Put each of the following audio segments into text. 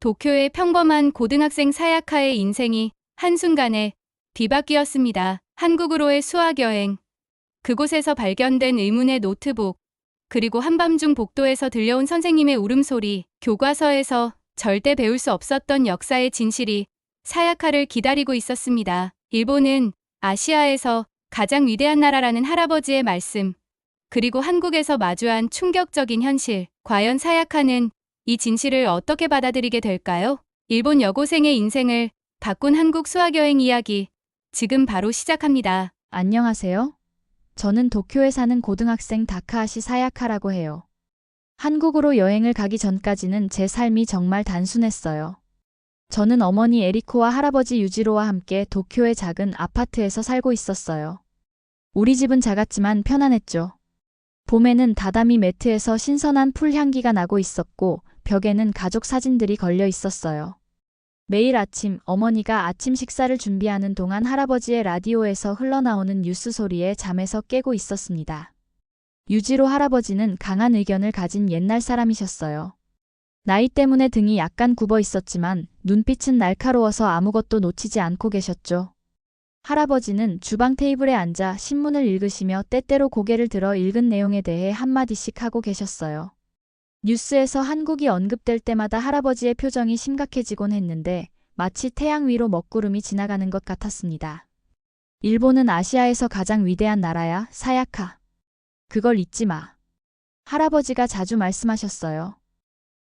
도쿄의 평범한 고등학생 사야카의 인생이 한순간에 뒤바뀌었습니다. 한국으로의 수학여행. 그곳에서 발견된 의문의 노트북. 그리고 한밤중 복도에서 들려온 선생님의 울음소리. 교과서에서 절대 배울 수 없었던 역사의 진실이 사야카를 기다리고 있었습니다. 일본은 아시아에서 가장 위대한 나라라는 할아버지의 말씀. 그리고 한국에서 마주한 충격적인 현실. 과연 사야카는 이 진실을 어떻게 받아들이게 될까요? 일본 여고생의 인생을 바꾼 한국 수학여행 이야기. 지금 바로 시작합니다. 안녕하세요. 저는 도쿄에 사는 고등학생 다카하시 사야카라고 해요. 한국으로 여행을 가기 전까지는 제 삶이 정말 단순했어요. 저는 어머니 에리코와 할아버지 유지로와 함께 도쿄의 작은 아파트에서 살고 있었어요. 우리 집은 작았지만 편안했죠. 봄에는 다다미 매트에서 신선한 풀 향기가 나고 있었고 벽에는 가족 사진들이 걸려 있었어요. 매일 아침 어머니가 아침 식사를 준비하는 동안 할아버지의 라디오에서 흘러나오는 뉴스 소리에 잠에서 깨고 있었습니다. 유지로 할아버지는 강한 의견을 가진 옛날 사람이셨어요. 나이 때문에 등이 약간 굽어 있었지만 눈빛은 날카로워서 아무것도 놓치지 않고 계셨죠. 할아버지는 주방 테이블에 앉아 신문을 읽으시며 때때로 고개를 들어 읽은 내용에 대해 한마디씩 하고 계셨어요. 뉴스에서 한국이 언급될 때마다 할아버지의 표정이 심각해지곤 했는데 마치 태양 위로 먹구름이 지나가는 것 같았습니다. 일본은 아시아에서 가장 위대한 나라야, 사야카. 그걸 잊지 마. 할아버지가 자주 말씀하셨어요.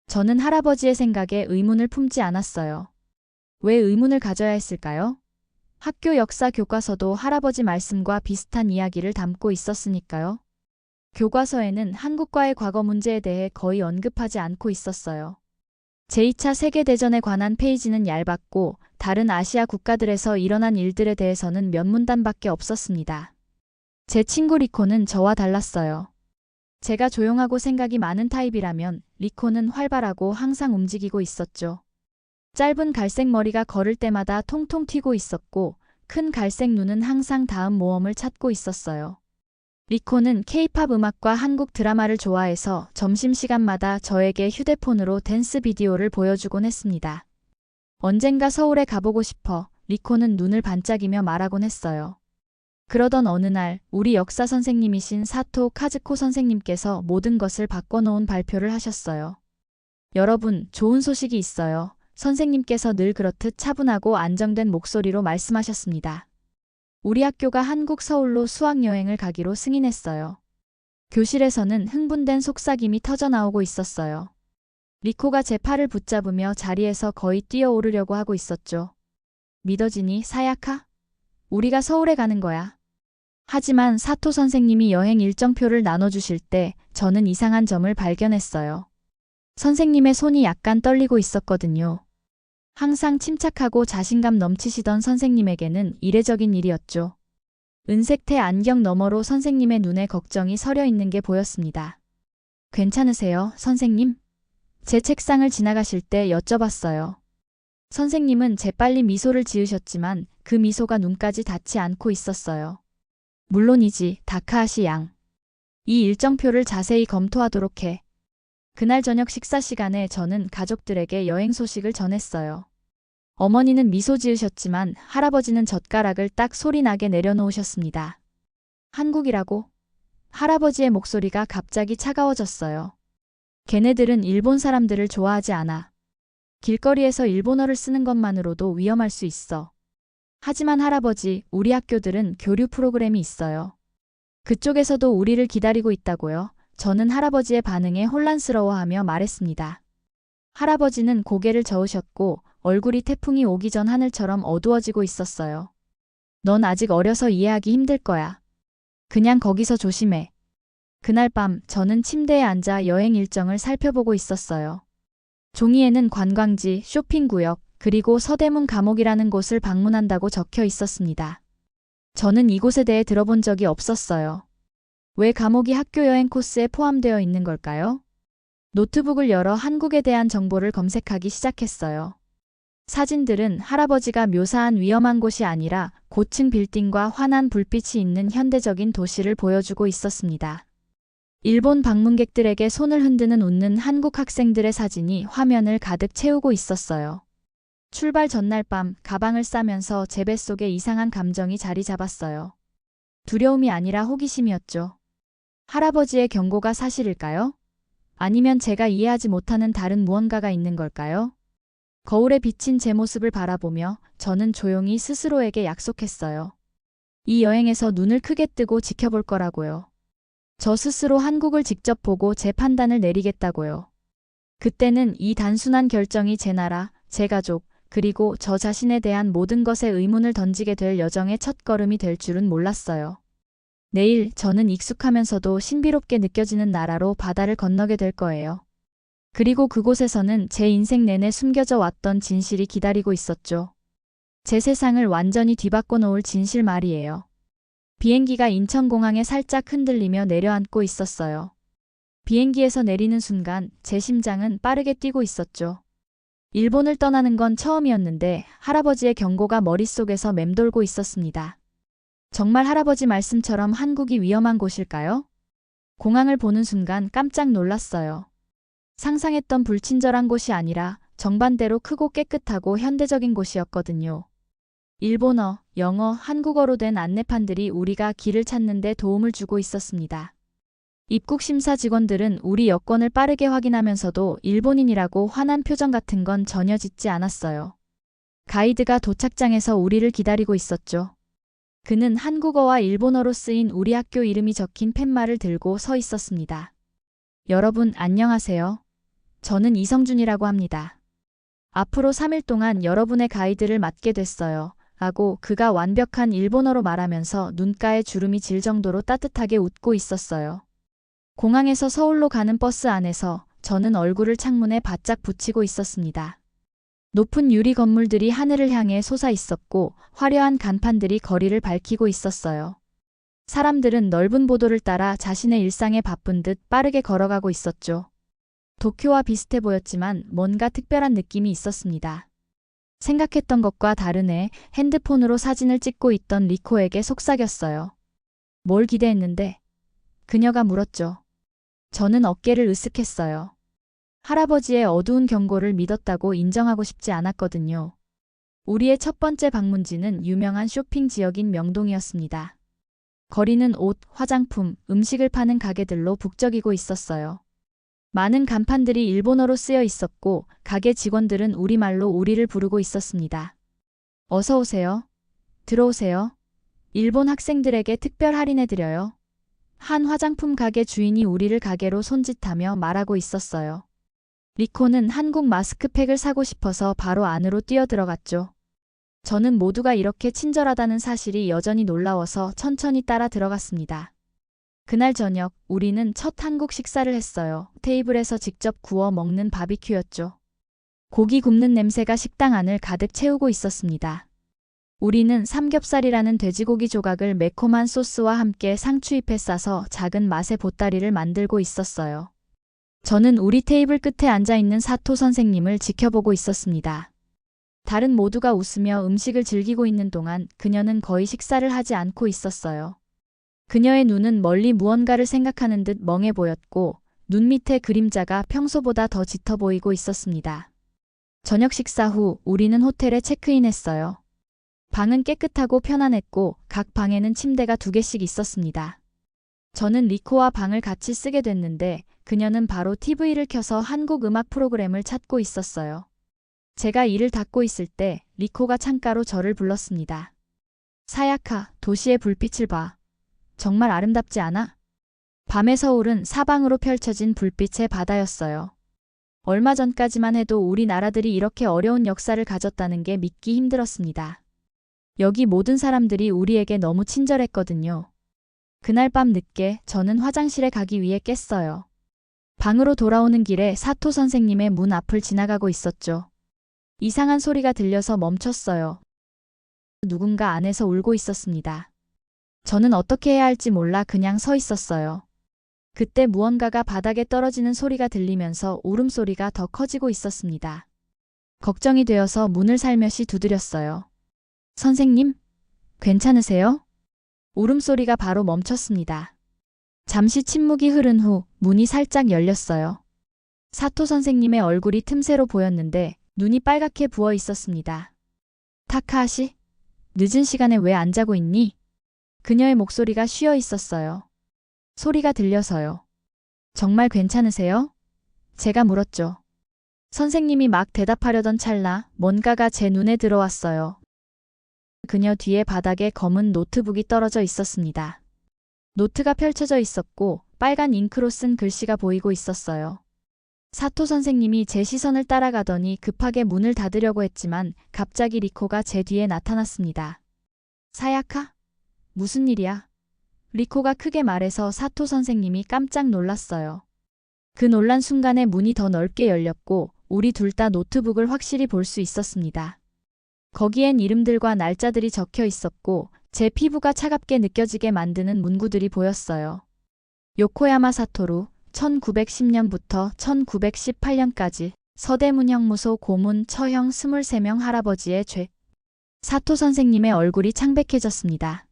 저는 할아버지의 생각에 의문을 품지 않았어요. 왜 의문을 가져야 했을까요? 학교 역사 교과서도 할아버지 말씀과 비슷한 이야기를 담고 있었으니까요. 교과서에는 한국과의 과거 문제에 대해 거의 언급하지 않고 있었어요. 제2차 세계대전에 관한 페이지는 얇았고 다른 아시아 국가들에서 일어난 일들에 대해서는 몇 문단밖에 없었습니다. 제 친구 리코는 저와 달랐어요. 제가 조용하고 생각이 많은 타입이라면 리코는 활발하고 항상 움직이고 있었죠. 짧은 갈색 머리가 걸을 때마다 통통 튀고 있었고 큰 갈색 눈은 항상 다음 모험을 찾고 있었어요. 리코는 케이팝 음악과 한국 드라마를 좋아해서 점심시간마다 저에게 휴대폰으로 댄스 비디오를 보여주곤 했습니다. 언젠가 서울에 가보고 싶어 리코는 눈을 반짝이며 말하곤 했어요. 그러던 어느 날 우리 역사 선생님이신 사토 카즈코 선생님께서 모든 것을 바꿔놓은 발표를 하셨어요. 여러분, 좋은 소식이 있어요. 선생님께서 늘 그렇듯 차분하고 안정된 목소리로 말씀하셨습니다. 우리 학교가 한국 서울로 수학여행을 가기로 승인했어요. 교실에서는 흥분된 속삭임이 터져나오고 있었어요. 리코가 제 팔을 붙잡으며 자리에서 거의 뛰어오르려고 하고 있었죠. 믿어지니 사야카? 우리가 서울에 가는 거야. 하지만 사토 선생님이 여행 일정표를 나눠주실 때 저는 이상한 점을 발견했어요. 선생님의 손이 약간 떨리고 있었거든요. 항상 침착하고 자신감 넘치시던 선생님에게는 이례적인 일이었죠. 은색태 안경 너머로 선생님의 눈에 걱정이 서려 있는 게 보였습니다. 괜찮으세요, 선생님? 제 책상을 지나가실 때 여쭤봤어요. 선생님은 재빨리 미소를 지으셨지만 그 미소가 눈까지 닿지 않고 있었어요. 물론이지, 다카하시 양. 이 일정표를 자세히 검토하도록 해. 그날 저녁 식사 시간에 저는 가족들에게 여행 소식을 전했어요. 어머니는 미소 지으셨지만 할아버지는 젓가락을 딱 소리나게 내려놓으셨습니다. 한국이라고? 할아버지의 목소리가 갑자기 차가워졌어요. 걔네들은 일본 사람들을 좋아하지 않아. 길거리에서 일본어를 쓰는 것만으로도 위험할 수 있어. 하지만 할아버지, 우리 학교들은 교류 프로그램이 있어요. 그쪽에서도 우리를 기다리고 있다고요. 저는 할아버지의 반응에 혼란스러워하며 말했습니다. 할아버지는 고개를 저으셨고 얼굴이 태풍이 오기 전 하늘처럼 어두워지고 있었어요. 넌 아직 어려서 이해하기 힘들 거야. 그냥 거기서 조심해. 그날 밤 저는 침대에 앉아 여행 일정을 살펴보고 있었어요. 종이에는 관광지, 쇼핑구역, 그리고 서대문 감옥이라는 곳을 방문한다고 적혀 있었습니다. 저는 이곳에 대해 들어본 적이 없었어요. 왜 감옥이 학교 여행 코스에 포함되어 있는 걸까요? 노트북을 열어 한국에 대한 정보를 검색하기 시작했어요. 사진들은 할아버지가 묘사한 위험한 곳이 아니라 고층 빌딩과 환한 불빛이 있는 현대적인 도시를 보여주고 있었습니다. 일본 방문객들에게 손을 흔드는 웃는 한국 학생들의 사진이 화면을 가득 채우고 있었어요. 출발 전날 밤 가방을 싸면서 제 뱃속에 이상한 감정이 자리 잡았어요. 두려움이 아니라 호기심이었죠. 할아버지의 경고가 사실일까요? 아니면 제가 이해하지 못하는 다른 무언가가 있는 걸까요? 거울에 비친 제 모습을 바라보며 저는 조용히 스스로에게 약속했어요. 이 여행에서 눈을 크게 뜨고 지켜볼 거라고요. 저 스스로 한국을 직접 보고 제 판단을 내리겠다고요. 그때는 이 단순한 결정이 제 나라, 제 가족, 그리고 저 자신에 대한 모든 것에 의문을 던지게 될 여정의 첫 걸음이 될 줄은 몰랐어요. 내일 저는 익숙하면서도 신비롭게 느껴지는 나라로 바다를 건너게 될 거예요. 그리고 그곳에서는 제 인생 내내 숨겨져 왔던 진실이 기다리고 있었죠. 제 세상을 완전히 뒤바꿔 놓을 진실 말이에요. 비행기가 인천공항에 살짝 흔들리며 내려앉고 있었어요. 비행기에서 내리는 순간 제 심장은 빠르게 뛰고 있었죠. 일본을 떠나는 건 처음이었는데 할아버지의 경고가 머릿속에서 맴돌고 있었습니다. 정말 할아버지 말씀처럼 한국이 위험한 곳일까요? 공항을 보는 순간 깜짝 놀랐어요. 상상했던 불친절한 곳이 아니라 정반대로 크고 깨끗하고 현대적인 곳이었거든요. 일본어, 영어, 한국어로 된 안내판들이 우리가 길을 찾는 데 도움을 주고 있었습니다. 입국 심사 직원들은 우리 여권을 빠르게 확인하면서도 일본인이라고 화난 표정 같은 건 전혀 짓지 않았어요. 가이드가 도착장에서 우리를 기다리고 있었죠. 그는 한국어와 일본어로 쓰인 우리 학교 이름이 적힌 팻말을 들고 서 있었습니다. 여러분 안녕하세요. 저는 이성준이라고 합니다. 앞으로 3일 동안 여러분의 가이드를 맡게 됐어요. 라고 그가 완벽한 일본어로 말하면서 눈가에 주름이 질 정도로 따뜻하게 웃고 있었어요. 공항에서 서울로 가는 버스 안에서 저는 얼굴을 창문에 바짝 붙이고 있었습니다. 높은 유리 건물들이 하늘을 향해 솟아 있었고 화려한 간판들이 거리를 밝히고 있었어요. 사람들은 넓은 보도를 따라 자신의 일상에 바쁜 듯 빠르게 걸어가고 있었죠. 도쿄와 비슷해 보였지만 뭔가 특별한 느낌이 있었습니다. 생각했던 것과 다르네 핸드폰으로 사진을 찍고 있던 리코에게 속삭였어요. 뭘 기대했는데? 그녀가 물었죠. 저는 어깨를 으쓱했어요. 할아버지의 어두운 경고를 믿었다고 인정하고 싶지 않았거든요. 우리의 첫 번째 방문지는 유명한 쇼핑 지역인 명동이었습니다. 거리는 옷, 화장품, 음식을 파는 가게들로 북적이고 있었어요. 많은 간판들이 일본어로 쓰여 있었고 가게 직원들은 우리말로 우리를 부르고 있었습니다. 어서 오세요. 들어오세요. 일본 학생들에게 특별 할인해드려요. 한 화장품 가게 주인이 우리를 가게로 손짓하며 말하고 있었어요. 리코는 한국 마스크팩을 사고 싶어서 바로 안으로 뛰어들어갔죠. 저는 모두가 이렇게 친절하다는 사실이 여전히 놀라워서 천천히 따라 들어갔습니다. 그날 저녁 우리는 첫 한국 식사를 했어요. 테이블에서 직접 구워 먹는 바비큐였죠. 고기 굽는 냄새가 식당 안을 가득 채우고 있었습니다. 우리는 삼겹살이라는 돼지고기 조각을 매콤한 소스와 함께 상추잎에 싸서 작은 맛의 보따리를 만들고 있었어요. 저는 우리 테이블 끝에 앉아 있는 사토 선생님을 지켜보고 있었습니다. 다른 모두가 웃으며 음식을 즐기고 있는 동안 그녀는 거의 식사를 하지 않고 있었어요. 그녀의 눈은 멀리 무언가를 생각하는 듯 멍해 보였고 눈 밑의 그림자가 평소보다 더 짙어 보이고 있었습니다. 저녁 식사 후 우리는 호텔에 체크인했어요. 방은 깨끗하고 편안했고 각 방에는 침대가 두 개씩 있었습니다. 저는 리코와 방을 같이 쓰게 됐는데 그녀는 바로 TV를 켜서 한국 음악 프로그램을 찾고 있었어요. 제가 이를 닫고 있을 때 리코가 창가로 저를 불렀습니다. 사야카, 도시의 불빛을 봐. 정말 아름답지 않아? 밤의 서울은 사방으로 펼쳐진 불빛의 바다였어요. 얼마 전까지만 해도 우리 나라들이 이렇게 어려운 역사를 가졌다는 게 믿기 힘들었습니다. 여기 모든 사람들이 우리에게 너무 친절했거든요. 그날 밤 늦게 저는 화장실에 가기 위해 깼어요. 방으로 돌아오는 길에 사토 선생님의 문 앞을 지나가고 있었죠. 이상한 소리가 들려서 멈췄어요. 누군가 안에서 울고 있었습니다. 저는 어떻게 해야 할지 몰라 그냥 서 있었어요. 그때 무언가가 바닥에 떨어지는 소리가 들리면서 울음소리가 더 커지고 있었습니다. 걱정이 되어서 문을 살며시 두드렸어요. 선생님, 괜찮으세요? 울음소리가 바로 멈췄습니다. 잠시 침묵이 흐른 후 문이 살짝 열렸어요. 사토 선생님의 얼굴이 틈새로 보였는데 눈이 빨갛게 부어 있었습니다. 타카하시, 늦은 시간에 왜 안 자고 있니? 그녀의 목소리가 쉬어 있었어요. 소리가 들려서요. 정말 괜찮으세요? 제가 물었죠. 선생님이 막 대답하려던 찰나 뭔가가 제 눈에 들어왔어요. 그녀 뒤에 바닥에 검은 노트북이 떨어져 있었습니다. 노트가 펼쳐져 있었고 빨간 잉크로 쓴 글씨가 보이고 있었어요. 사토 선생님이 제 시선을 따라가더니 급하게 문을 닫으려고 했지만 갑자기 리코가 제 뒤에 나타났습니다. 사야카? 무슨 일이야? 리코가 크게 말해서 사토 선생님이 깜짝 놀랐어요. 그 놀란 순간에 문이 더 넓게 열렸고 우리 둘 다 노트북을 확실히 볼 수 있었습니다. 거기엔 이름들과 날짜들이 적혀 있었고 제 피부가 차갑게 느껴지게 만드는 문구들이 보였어요. 요코야마 사토루 1910년부터 1918년까지 서대문형무소 고문 처형 23명 할아버지의 죄. 사토 선생님의 얼굴이 창백해졌습니다.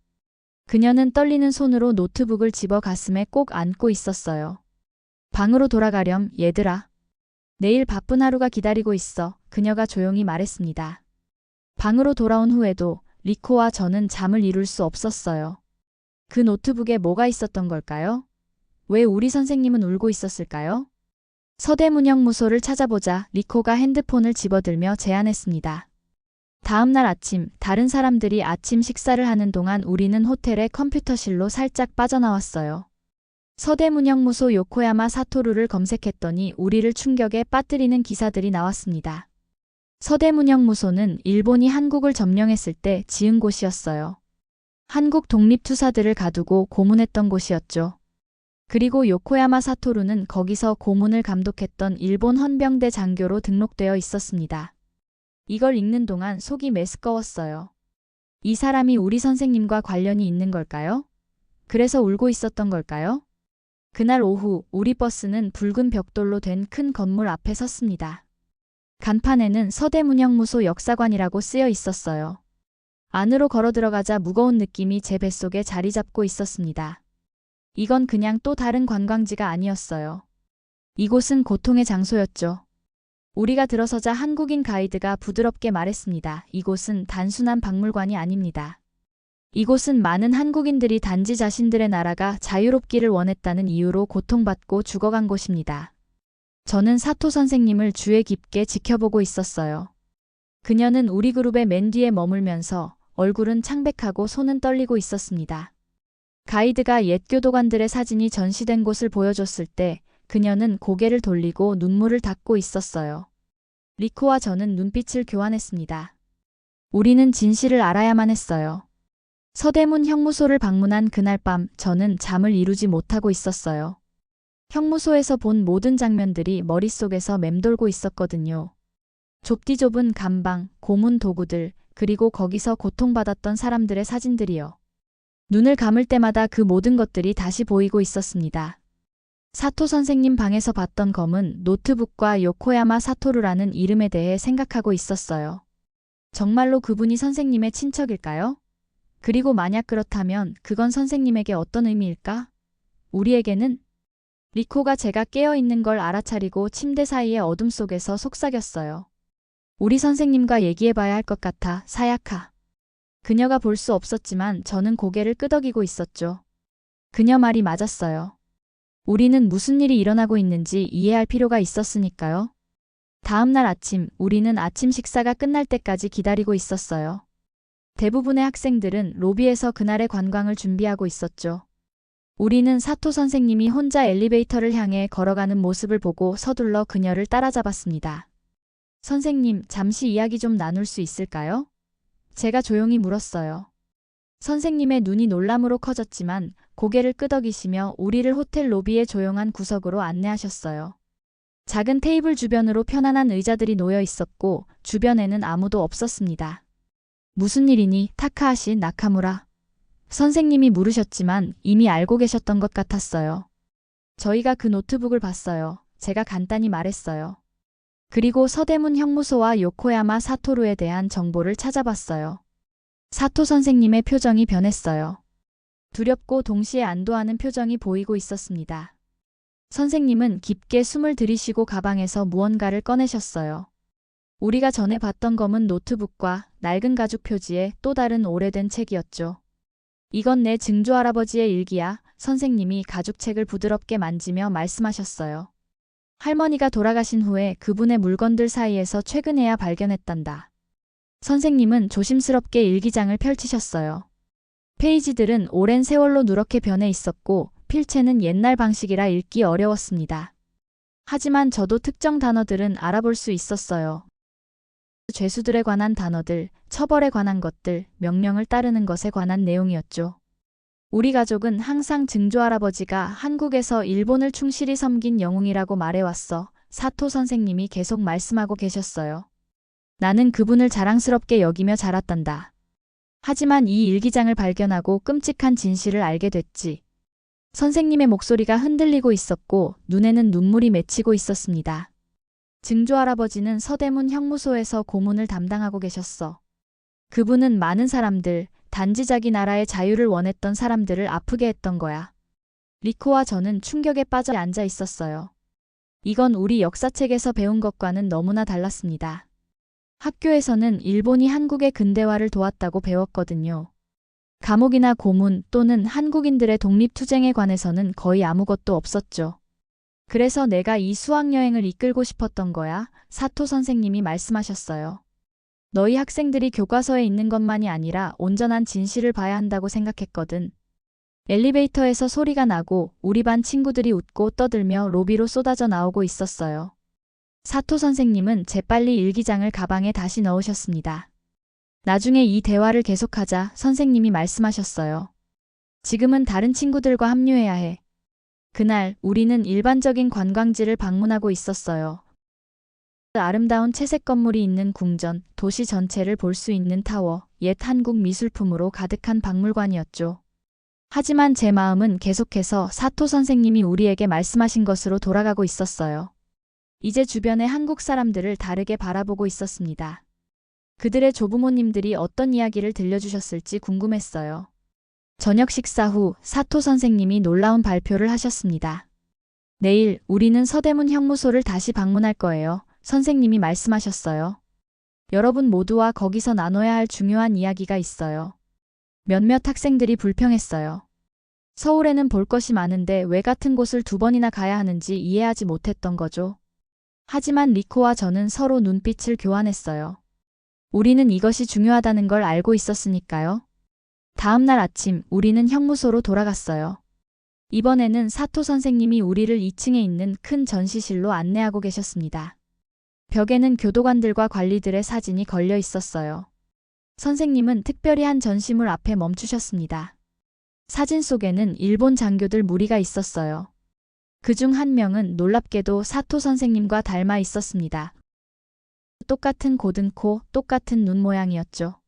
그녀는 떨리는 손으로 노트북을 집어 가슴에 꼭 안고 있었어요. 방으로 돌아가렴, 얘들아. 내일 바쁜 하루가 기다리고 있어. 그녀가 조용히 말했습니다. 방으로 돌아온 후에도 리코와 저는 잠을 이룰 수 없었어요. 그 노트북에 뭐가 있었던 걸까요? 왜 우리 선생님은 울고 있었을까요? 서대문형무소를 찾아보자 리코가 핸드폰을 집어들며 제안했습니다. 다음 날 아침, 다른 사람들이 아침 식사를 하는 동안 우리는 호텔의 컴퓨터실로 살짝 빠져나왔어요. 서대문형무소 요코야마 사토루를 검색했더니 우리를 충격에 빠뜨리는 기사들이 나왔습니다. 서대문형무소는 일본이 한국을 점령했을 때 지은 곳이었어요. 한국 독립투사들을 가두고 고문했던 곳이었죠. 그리고 요코야마 사토루는 거기서 고문을 감독했던 일본 헌병대 장교로 등록되어 있었습니다. 이걸 읽는 동안 속이 메스꺼웠어요. 이 사람이 우리 선생님과 관련이 있는 걸까요? 그래서 울고 있었던 걸까요? 그날 오후 우리 버스는 붉은 벽돌로 된 큰 건물 앞에 섰습니다. 간판에는 서대문형무소 역사관이라고 쓰여 있었어요. 안으로 걸어 들어가자 무거운 느낌이 제 뱃속에 자리 잡고 있었습니다. 이건 그냥 또 다른 관광지가 아니었어요. 이곳은 고통의 장소였죠. 우리가 들어서자 한국인 가이드가 부드럽게 말했습니다. 이곳은 단순한 박물관이 아닙니다. 이곳은 많은 한국인들이 단지 자신들의 나라가 자유롭기를 원했다는 이유로 고통받고 죽어간 곳입니다. 저는 사토 선생님을 주의 깊게 지켜보고 있었어요. 그녀는 우리 그룹의 맨 뒤에 머물면서 얼굴은 창백하고 손은 떨리고 있었습니다. 가이드가 옛 교도관들의 사진이 전시된 곳을 보여줬을 때 그녀는 고개를 돌리고 눈물을 닦고 있었어요. 리코와 저는 눈빛을 교환했습니다. 우리는 진실을 알아야만 했어요. 서대문 형무소를 방문한 그날 밤 저는 잠을 이루지 못하고 있었어요. 형무소에서 본 모든 장면들이 머릿속에서 맴돌고 있었거든요. 좁디 좁은 감방, 고문 도구들, 그리고 거기서 고통받았던 사람들의 사진들이요. 눈을 감을 때마다 그 모든 것들이 다시 보이고 있었습니다. 사토 선생님 방에서 봤던 검은 노트북과 요코야마 사토루라는 이름에 대해 생각하고 있었어요. 정말로 그분이 선생님의 친척일까요? 그리고 만약 그렇다면 그건 선생님에게 어떤 의미일까? 우리에게는 리코가 제가 깨어있는 걸 알아차리고 침대 사이의 어둠 속에서 속삭였어요. 우리 선생님과 얘기해봐야 할 것 같아, 사야카. 그녀가 볼 수 없었지만 저는 고개를 끄덕이고 있었죠. 그녀 말이 맞았어요. 우리는 무슨 일이 일어나고 있는지 이해할 필요가 있었으니까요. 다음 날 아침, 우리는 아침 식사가 끝날 때까지 기다리고 있었어요. 대부분의 학생들은 로비에서 그날의 관광을 준비하고 있었죠. 우리는 사토 선생님이 혼자 엘리베이터를 향해 걸어가는 모습을 보고 서둘러 그녀를 따라잡았습니다. 선생님, 잠시 이야기 좀 나눌 수 있을까요? 제가 조용히 물었어요. 선생님의 눈이 놀람으로 커졌지만 고개를 끄덕이시며 우리를 호텔 로비의 조용한 구석으로 안내하셨어요. 작은 테이블 주변으로 편안한 의자들이 놓여 있었고 주변에는 아무도 없었습니다. 무슨 일이니 타카하시 나카무라? 선생님이 물으셨지만 이미 알고 계셨던 것 같았어요. 저희가 그 노트북을 봤어요. 제가 간단히 말했어요. 그리고 서대문 형무소와 요코야마 사토루에 대한 정보를 찾아봤어요. 사토 선생님의 표정이 변했어요. 두렵고 동시에 안도하는 표정이 보이고 있었습니다. 선생님은 깊게 숨을 들이쉬고 가방에서 무언가를 꺼내셨어요. 우리가 전에 봤던 검은 노트북과 낡은 가죽 표지에 또 다른 오래된 책이었죠. 이건 내 증조 할아버지의 일기야. 선생님이 가죽책을 부드럽게 만지며 말씀하셨어요. 할머니가 돌아가신 후에 그분의 물건들 사이에서 최근에야 발견했단다. 선생님은 조심스럽게 일기장을 펼치셨어요. 페이지들은 오랜 세월로 누렇게 변해 있었고 필체는 옛날 방식이라 읽기 어려웠습니다. 하지만 저도 특정 단어들은 알아볼 수 있었어요. 죄수들에 관한 단어들, 처벌에 관한 것들, 명령을 따르는 것에 관한 내용이었죠. 우리 가족은 항상 증조 할아버지가 한국에서 일본을 충실히 섬긴 영웅이라고 말해왔어. 사토 선생님이 계속 말씀하고 계셨어요. 나는 그분을 자랑스럽게 여기며 자랐단다. 하지만 이 일기장을 발견하고 끔찍한 진실을 알게 됐지. 선생님의 목소리가 흔들리고 있었고 눈에는 눈물이 맺히고 있었습니다. 증조 할아버지는 서대문 형무소에서 고문을 담당하고 계셨어. 그분은 많은 사람들, 단지 자기 나라의 자유를 원했던 사람들을 아프게 했던 거야. 리코와 저는 충격에 빠져 앉아 있었어요. 이건 우리 역사책에서 배운 것과는 너무나 달랐습니다. 학교에서는 일본이 한국의 근대화를 도왔다고 배웠거든요. 감옥이나 고문 또는 한국인들의 독립투쟁에 관해서는 거의 아무것도 없었죠. 그래서 내가 이 수학여행을 이끌고 싶었던 거야, 사토 선생님이 말씀하셨어요. 너희 학생들이 교과서에 있는 것만이 아니라 온전한 진실을 봐야 한다고 생각했거든. 엘리베이터에서 소리가 나고 우리 반 친구들이 웃고 떠들며 로비로 쏟아져 나오고 있었어요. 사토 선생님은 재빨리 일기장을 가방에 다시 넣으셨습니다. 나중에 이 대화를 계속하자 선생님이 말씀하셨어요. 지금은 다른 친구들과 합류해야 해. 그날 우리는 일반적인 관광지를 방문하고 있었어요. 아름다운 채색 건물이 있는 궁전, 도시 전체를 볼 수 있는 타워, 옛 한국 미술품으로 가득한 박물관이었죠. 하지만 제 마음은 계속해서 사토 선생님이 우리에게 말씀하신 것으로 돌아가고 있었어요. 이제 주변의 한국 사람들을 다르게 바라보고 있었습니다. 그들의 조부모님들이 어떤 이야기를 들려주셨을지 궁금했어요. 저녁 식사 후 사토 선생님이 놀라운 발표를 하셨습니다. 내일 우리는 서대문 형무소를 다시 방문할 거예요. 선생님이 말씀하셨어요. 여러분 모두와 거기서 나눠야 할 중요한 이야기가 있어요. 몇몇 학생들이 불평했어요. 서울에는 볼 것이 많은데 왜 같은 곳을 두 번이나 가야 하는지 이해하지 못했던 거죠. 하지만 리코와 저는 서로 눈빛을 교환했어요. 우리는 이것이 중요하다는 걸 알고 있었으니까요. 다음 날 아침 우리는 형무소로 돌아갔어요. 이번에는 사토 선생님이 우리를 2층에 있는 큰 전시실로 안내하고 계셨습니다. 벽에는 교도관들과 관리들의 사진이 걸려 있었어요. 선생님은 특별히 한 전시물 앞에 멈추셨습니다. 사진 속에는 일본 장교들 무리가 있었어요. 그 중 한 명은 놀랍게도 사토 선생님과 닮아 있었습니다. 똑같은 고등코, 똑같은 눈 모양이었죠.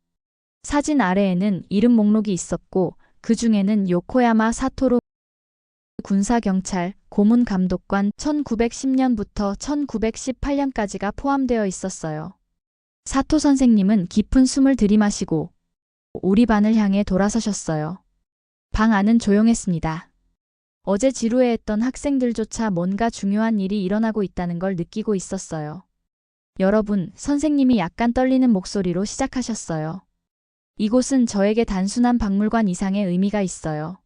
사진 아래에는 이름 목록이 있었고 그 중에는 요코야마 사토로 군사경찰, 고문감독관 1910년부터 1918년까지가 포함되어 있었어요. 사토 선생님은 깊은 숨을 들이마시고 우리 반을 향해 돌아서셨어요. 방 안은 조용했습니다. 어제 지루해했던 학생들조차 뭔가 중요한 일이 일어나고 있다는 걸 느끼고 있었어요. 여러분, 선생님이 약간 떨리는 목소리로 시작하셨어요. 이곳은 저에게 단순한 박물관 이상의 의미가 있어요.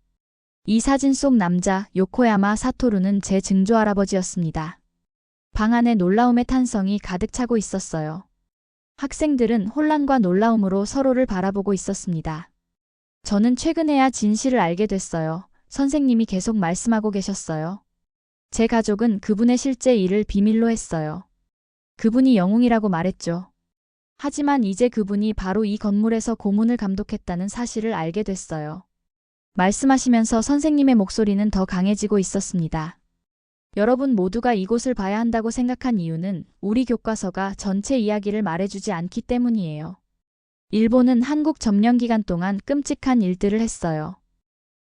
이 사진 속 남자 요코야마 사토루는 제 증조 할아버지였습니다. 방 안에 놀라움의 탄성이 가득 차고 있었어요. 학생들은 혼란과 놀라움으로 서로를 바라보고 있었습니다. 저는 최근에야 진실을 알게 됐어요. 선생님이 계속 말씀하고 계셨어요. 제 가족은 그분의 실제 일을 비밀로 했어요. 그분이 영웅이라고 말했죠. 하지만 이제 그분이 바로 이 건물에서 고문을 감독했다는 사실을 알게 됐어요. 말씀하시면서 선생님의 목소리는 더 강해지고 있었습니다. 여러분 모두가 이곳을 봐야 한다고 생각한 이유는 우리 교과서가 전체 이야기를 말해주지 않기 때문이에요. 일본은 한국 점령 기간 동안 끔찍한 일들을 했어요.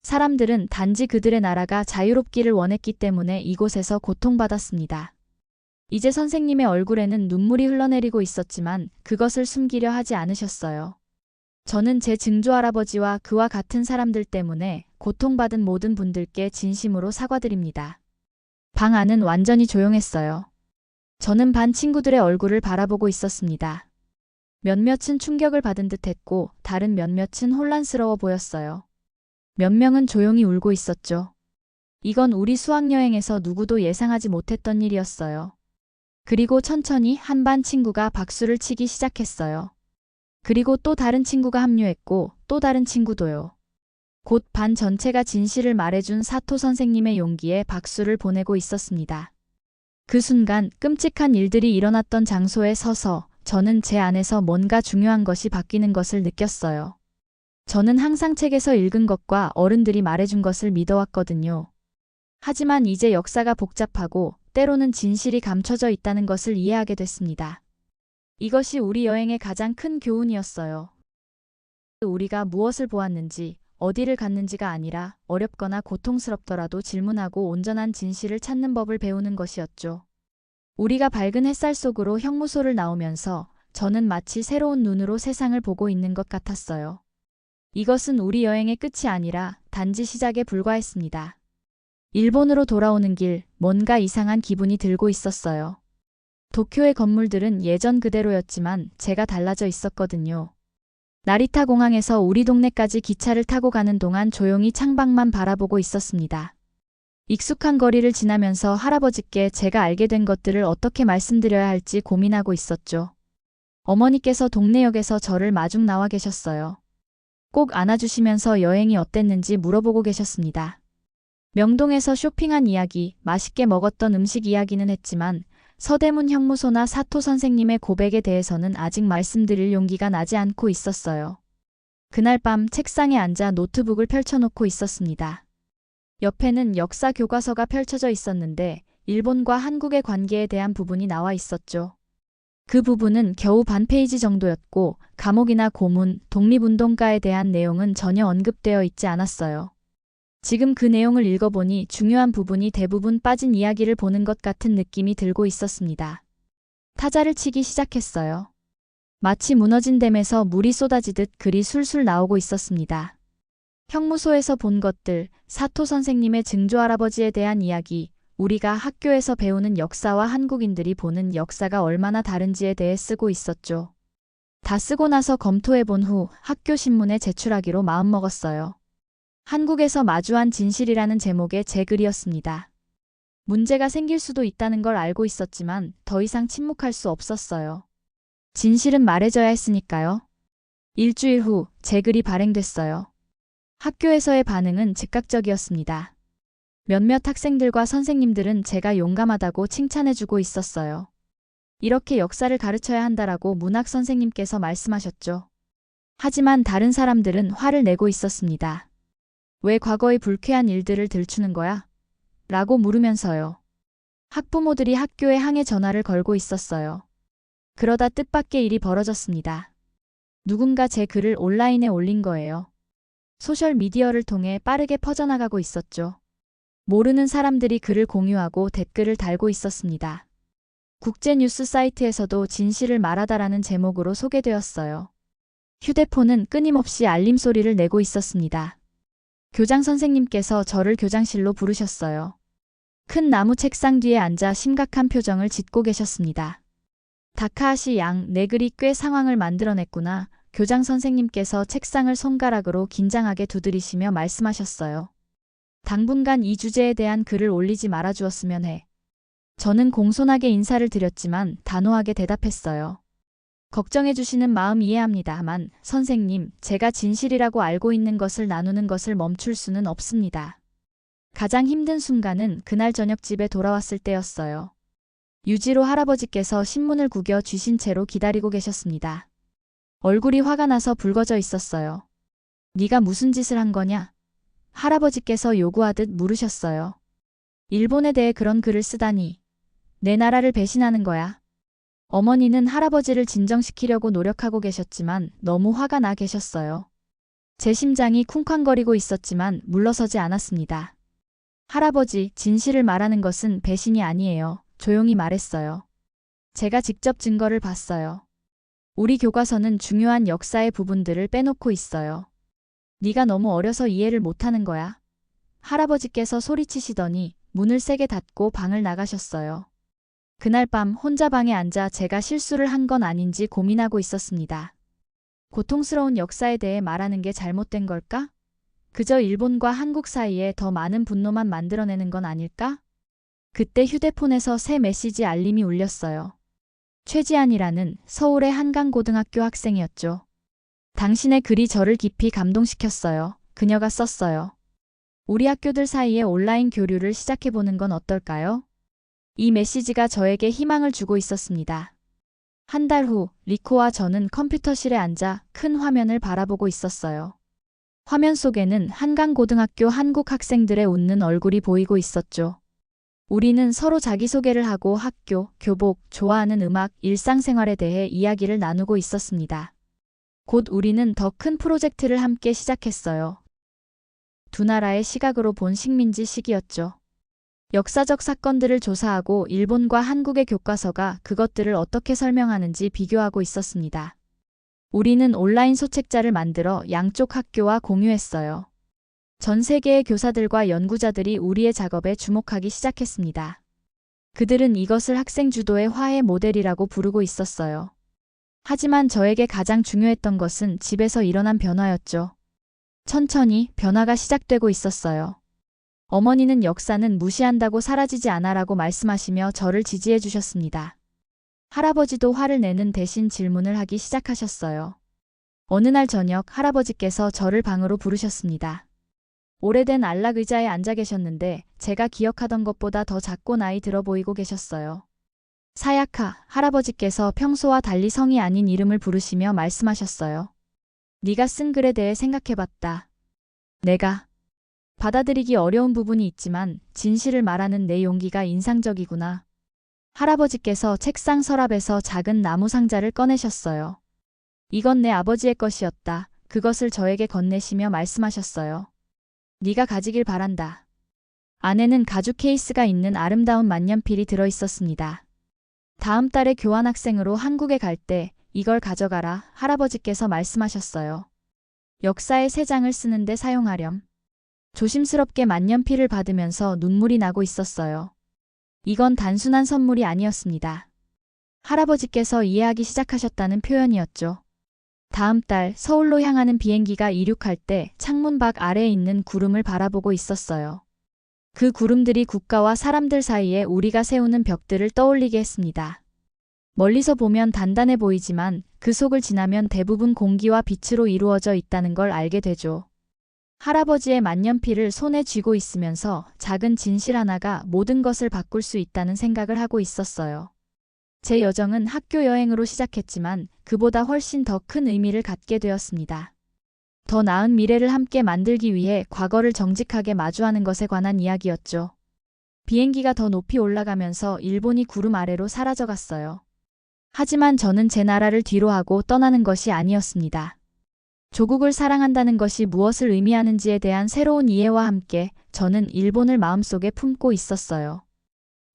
사람들은 단지 그들의 나라가 자유롭기를 원했기 때문에 이곳에서 고통받았습니다. 이제 선생님의 얼굴에는 눈물이 흘러내리고 있었지만 그것을 숨기려 하지 않으셨어요. 저는 제 증조 할아버지와 그와 같은 사람들 때문에 고통받은 모든 분들께 진심으로 사과드립니다. 방 안은 완전히 조용했어요. 저는 반 친구들의 얼굴을 바라보고 있었습니다. 몇몇은 충격을 받은 듯 했고 다른 몇몇은 혼란스러워 보였어요. 몇 명은 조용히 울고 있었죠. 이건 우리 수학여행에서 누구도 예상하지 못했던 일이었어요. 그리고 천천히 한 반 친구가 박수를 치기 시작했어요. 그리고 또 다른 친구가 합류했고 또 다른 친구도요. 곧 반 전체가 진실을 말해준 사토 선생님의 용기에 박수를 보내고 있었습니다. 그 순간 끔찍한 일들이 일어났던 장소에 서서 저는 제 안에서 뭔가 중요한 것이 바뀌는 것을 느꼈어요. 저는 항상 책에서 읽은 것과 어른들이 말해준 것을 믿어왔거든요. 하지만 이제 역사가 복잡하고 때로는 진실이 감춰져 있다는 것을 이해하게 됐습니다. 이것이 우리 여행의 가장 큰 교훈이었어요. 우리가 무엇을 보았는지, 어디를 갔는지가 아니라 어렵거나 고통스럽더라도 질문하고 온전한 진실을 찾는 법을 배우는 것이었죠. 우리가 밝은 햇살 속으로 형무소를 나오면서 저는 마치 새로운 눈으로 세상을 보고 있는 것 같았어요. 이것은 우리 여행의 끝이 아니라 단지 시작에 불과했습니다. 일본으로 돌아오는 길, 뭔가 이상한 기분이 들고 있었어요. 도쿄의 건물들은 예전 그대로였지만 제가 달라져 있었거든요. 나리타 공항에서 우리 동네까지 기차를 타고 가는 동안 조용히 창밖만 바라보고 있었습니다. 익숙한 거리를 지나면서 할아버지께 제가 알게 된 것들을 어떻게 말씀드려야 할지 고민하고 있었죠. 어머니께서 동네역에서 저를 마중 나와 계셨어요. 꼭 안아주시면서 여행이 어땠는지 물어보고 계셨습니다. 명동에서 쇼핑한 이야기, 맛있게 먹었던 음식 이야기는 했지만 서대문 형무소나 사토 선생님의 고백에 대해서는 아직 말씀드릴 용기가 나지 않고 있었어요. 그날 밤 책상에 앉아 노트북을 펼쳐놓고 있었습니다. 옆에는 역사 교과서가 펼쳐져 있었는데 일본과 한국의 관계에 대한 부분이 나와 있었죠. 그 부분은 겨우 반 페이지 정도였고 감옥이나 고문, 독립운동가에 대한 내용은 전혀 언급되어 있지 않았어요. 지금 그 내용을 읽어보니 중요한 부분이 대부분 빠진 이야기를 보는 것 같은 느낌이 들고 있었습니다. 타자를 치기 시작했어요. 마치 무너진 댐에서 물이 쏟아지듯 글이 술술 나오고 있었습니다. 형무소에서 본 것들, 사토 선생님의 증조할아버지에 대한 이야기, 우리가 학교에서 배우는 역사와 한국인들이 보는 역사가 얼마나 다른지에 대해 쓰고 있었죠. 다 쓰고 나서 검토해 본 후 학교 신문에 제출하기로 마음먹었어요. 한국에서 마주한 진실이라는 제목의 제 글이었습니다. 문제가 생길 수도 있다는 걸 알고 있었지만 더 이상 침묵할 수 없었어요. 진실은 말해줘야 했으니까요. 일주일 후 제 글이 발행됐어요. 학교에서의 반응은 즉각적이었습니다. 몇몇 학생들과 선생님들은 제가 용감하다고 칭찬해주고 있었어요. 이렇게 역사를 가르쳐야 한다라고 문학 선생님께서 말씀하셨죠. 하지만 다른 사람들은 화를 내고 있었습니다. 왜 과거의 불쾌한 일들을 들추는 거야? 라고 물으면서요. 학부모들이 학교에 항해 전화를 걸고 있었어요. 그러다 뜻밖의 일이 벌어졌습니다. 누군가 제 글을 온라인에 올린 거예요. 소셜 미디어를 통해 빠르게 퍼져나가고 있었죠. 모르는 사람들이 글을 공유하고 댓글을 달고 있었습니다. 국제뉴스 사이트에서도 진실을 말하다라는 제목으로 소개되었어요. 휴대폰은 끊임없이 알림 소리를 내고 있었습니다. 교장 선생님께서 저를 교장실로 부르셨어요. 큰 나무 책상 뒤에 앉아 심각한 표정을 짓고 계셨습니다. 다카하시 양, 내 글이 꽤 상황을 만들어냈구나. 교장 선생님께서 책상을 손가락으로 긴장하게 두드리시며 말씀하셨어요. 당분간 이 주제에 대한 글을 올리지 말아주었으면 해. 저는 공손하게 인사를 드렸지만 단호하게 대답했어요. 걱정해주시는 마음 이해합니다만, 선생님, 제가 진실이라고 알고 있는 것을 나누는 것을 멈출 수는 없습니다. 가장 힘든 순간은 그날 저녁 집에 돌아왔을 때였어요. 유지로 할아버지께서 신문을 구겨 쥐신 채로 기다리고 계셨습니다. 얼굴이 화가 나서 붉어져 있었어요. 네가 무슨 짓을 한 거냐? 할아버지께서 요구하듯 물으셨어요. 일본에 대해 그런 글을 쓰다니. 내 나라를 배신하는 거야. 어머니는 할아버지를 진정시키려고 노력하고 계셨지만 너무 화가 나 계셨어요. 제 심장이 쿵쾅거리고 있었지만 물러서지 않았습니다. 할아버지, 진실을 말하는 것은 배신이 아니에요. 조용히 말했어요. 제가 직접 증거를 봤어요. 우리 교과서는 중요한 역사의 부분들을 빼놓고 있어요. 네가 너무 어려서 이해를 못하는 거야. 할아버지께서 소리치시더니 문을 세게 닫고 방을 나가셨어요. 그날 밤 혼자 방에 앉아 제가 실수를 한 건 아닌지 고민하고 있었습니다. 고통스러운 역사에 대해 말하는 게 잘못된 걸까? 그저 일본과 한국 사이에 더 많은 분노만 만들어내는 건 아닐까? 그때 휴대폰에서 새 메시지 알림이 울렸어요. 최지안이라는 서울의 한강고등학교 학생이었죠. 당신의 글이 저를 깊이 감동시켰어요. 그녀가 썼어요. 우리 학교들 사이에 온라인 교류를 시작해보는 건 어떨까요? 이 메시지가 저에게 희망을 주고 있었습니다. 한 달 후, 리코와 저는 컴퓨터실에 앉아 큰 화면을 바라보고 있었어요. 화면 속에는 한강고등학교 한국 학생들의 웃는 얼굴이 보이고 있었죠. 우리는 서로 자기소개를 하고 학교, 교복, 좋아하는 음악, 일상생활에 대해 이야기를 나누고 있었습니다. 곧 우리는 더 큰 프로젝트를 함께 시작했어요. 두 나라의 시각으로 본 식민지 시기였죠. 역사적 사건들을 조사하고 일본과 한국의 교과서가 그것들을 어떻게 설명하는지 비교하고 있었습니다. 우리는 온라인 소책자를 만들어 양쪽 학교와 공유했어요. 전 세계의 교사들과 연구자들이 우리의 작업에 주목하기 시작했습니다. 그들은 이것을 학생 주도의 화해 모델이라고 부르고 있었어요. 하지만 저에게 가장 중요했던 것은 집에서 일어난 변화였죠. 천천히 변화가 시작되고 있었어요. 어머니는 역사는 무시한다고 사라지지 않아라고 말씀하시며 저를 지지해 주셨습니다. 할아버지도 화를 내는 대신 질문을 하기 시작하셨어요. 어느 날 저녁 할아버지께서 저를 방으로 부르셨습니다. 오래된 안락 의자에 앉아 계셨는데 제가 기억하던 것보다 더 작고 나이 들어 보이고 계셨어요. 사야카, 할아버지께서 평소와 달리 성이 아닌 이름을 부르시며 말씀하셨어요. 네가 쓴 글에 대해 생각해봤다. 내가 받아들이기 어려운 부분이 있지만 진실을 말하는 내 용기가 인상적이구나. 할아버지께서 책상 서랍에서 작은 나무 상자를 꺼내셨어요. 이건 내 아버지의 것이었다. 그것을 저에게 건네시며 말씀하셨어요. 네가 가지길 바란다. 안에는 가죽 케이스가 있는 아름다운 만년필이 들어 있었습니다. 다음 달에 교환학생으로 한국에 갈 때 이걸 가져가라 할아버지께서 말씀하셨어요. 역사의 세 장을 쓰는데 사용하렴. 조심스럽게 만년필을 받으면서 눈물이 나고 있었어요. 이건 단순한 선물이 아니었습니다. 할아버지께서 이해하기 시작하셨다는 표현이었죠. 다음 달 서울로 향하는 비행기가 이륙할 때 창문 밖 아래에 있는 구름을 바라보고 있었어요. 그 구름들이 국가와 사람들 사이에 우리가 세우는 벽들을 떠올리게 했습니다. 멀리서 보면 단단해 보이지만 그 속을 지나면 대부분 공기와 빛으로 이루어져 있다는 걸 알게 되죠. 할아버지의 만년필을 손에 쥐고 있으면서 작은 진실 하나가 모든 것을 바꿀 수 있다는 생각을 하고 있었어요. 제 여정은 학교 여행으로 시작했지만 그보다 훨씬 더 큰 의미를 갖게 되었습니다. 더 나은 미래를 함께 만들기 위해 과거를 정직하게 마주하는 것에 관한 이야기였죠. 비행기가 더 높이 올라가면서 일본이 구름 아래로 사라져갔어요. 하지만 저는 제 나라를 뒤로하고 떠나는 것이 아니었습니다. 조국을 사랑한다는 것이 무엇을 의미하는지에 대한 새로운 이해와 함께 저는 일본을 마음속에 품고 있었어요.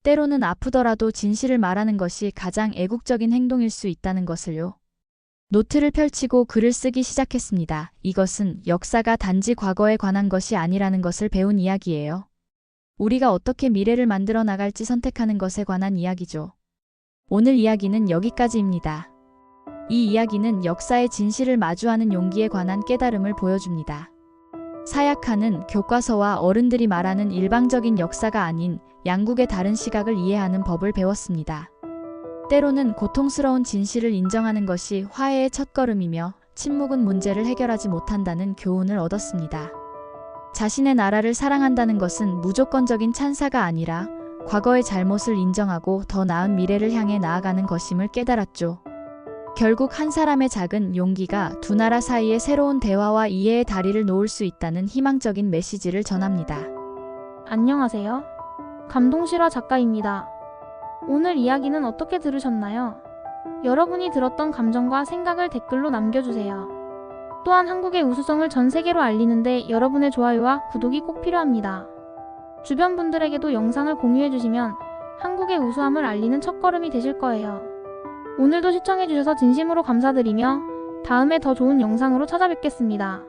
때로는 아프더라도 진실을 말하는 것이 가장 애국적인 행동일 수 있다는 것을요. 노트를 펼치고 글을 쓰기 시작했습니다. 이것은 역사가 단지 과거에 관한 것이 아니라는 것을 배운 이야기예요. 우리가 어떻게 미래를 만들어 나갈지 선택하는 것에 관한 이야기죠. 오늘 이야기는 여기까지입니다. 이 이야기는 역사의 진실을 마주하는 용기에 관한 깨달음을 보여줍니다. 사약하는 교과서와 어른들이 말하는 일방적인 역사가 아닌 양국의 다른 시각을 이해하는 법을 배웠습니다. 때로는 고통스러운 진실을 인정하는 것이 화해의 첫걸음이며 침묵은 문제를 해결하지 못한다는 교훈을 얻었습니다. 자신의 나라를 사랑한다는 것은 무조건적인 찬사가 아니라 과거의 잘못을 인정하고 더 나은 미래를 향해 나아가는 것임을 깨달았죠. 결국 한 사람의 작은 용기가 두 나라 사이의 새로운 대화와 이해의 다리를 놓을 수 있다는 희망적인 메시지를 전합니다. 안녕하세요. 감동실화 작가입니다. 오늘 이야기는 어떻게 들으셨나요? 여러분이 들었던 감정과 생각을 댓글로 남겨주세요. 또한 한국의 우수성을 전 세계로 알리는데 여러분의 좋아요와 구독이 꼭 필요합니다. 주변 분들에게도 영상을 공유해주시면 한국의 우수함을 알리는 첫걸음이 되실 거예요. 오늘도 시청해주셔서 진심으로 감사드리며 다음에 더 좋은 영상으로 찾아뵙겠습니다.